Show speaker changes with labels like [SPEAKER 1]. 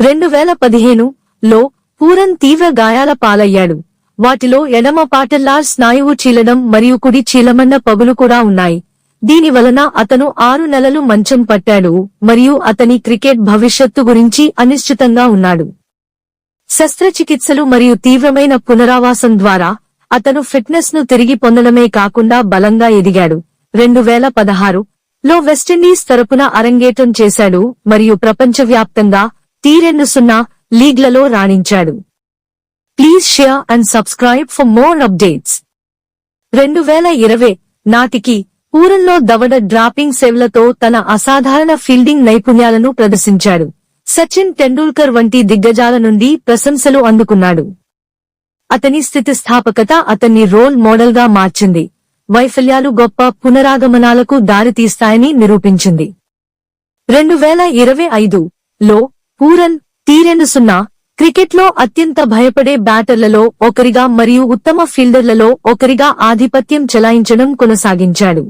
[SPEAKER 1] రెండు వేల పదిహేను లో పూరన్ తీవ్ర గాయాల పాలయ్యాడు. వాటిలో ఎడమ పాటల్లార్ స్నాయువు చీలడం మరియు కుడి చీలమన్న పగులు కూడా ఉన్నాయి. దీని వలన అతను ఆరు నెలలు మంచం పట్టాడు మరియు అతని క్రికెట్ భవిష్యత్తు గురించి అనిశ్చితంగా ఉన్నాడు. శస్త్రచికిత్సలు మరియు తీవ్రమైన పునరావాసం ద్వారా అతను ఫిట్నెస్ను తిరిగి పొందడమే కాకుండా బలంగా ఎదిగాడు. రెండు వేల పదహారు లో వెస్టిండీస్ తరపున అరంగేటం చేశాడు మరియు ప్రపంచవ్యాప్తంగా టీ రెండు సున్నా లీగ్లలో రాణించాడు. Please share and subscribe for more updates. రెండు వేల ఇరవై నాటికి పూరంలో దవడ డ్రాపింగ్ సేవలతో తన అసాధారణ ఫీల్డింగ్ నైపుణ్యాలను ప్రదర్శించాడు. సచిన్ టెండూల్కర్ వంటి దిగ్గజాల నుండి ప్రశంసలు అందుకున్నాడు. అతని స్థితిస్థాపకత అతన్ని రోల్ మోడల్గా మార్చింది. వైఫల్యాలు గొప్ప పునరాగమనాలకు దారితీస్తాయని నిరూపించింది. రెండు వేల ఇరవై ఐదు లో పూరన్ తీరెండు సున్నా క్రికెట్లో అత్యంత భయపడే బ్యాటర్లలో ఒకరిగా మరియు ఉత్తమ ఫీల్డర్లలో ఒకరిగా ఆధిపత్యం చెలాయించడం కొనసాగించాడు.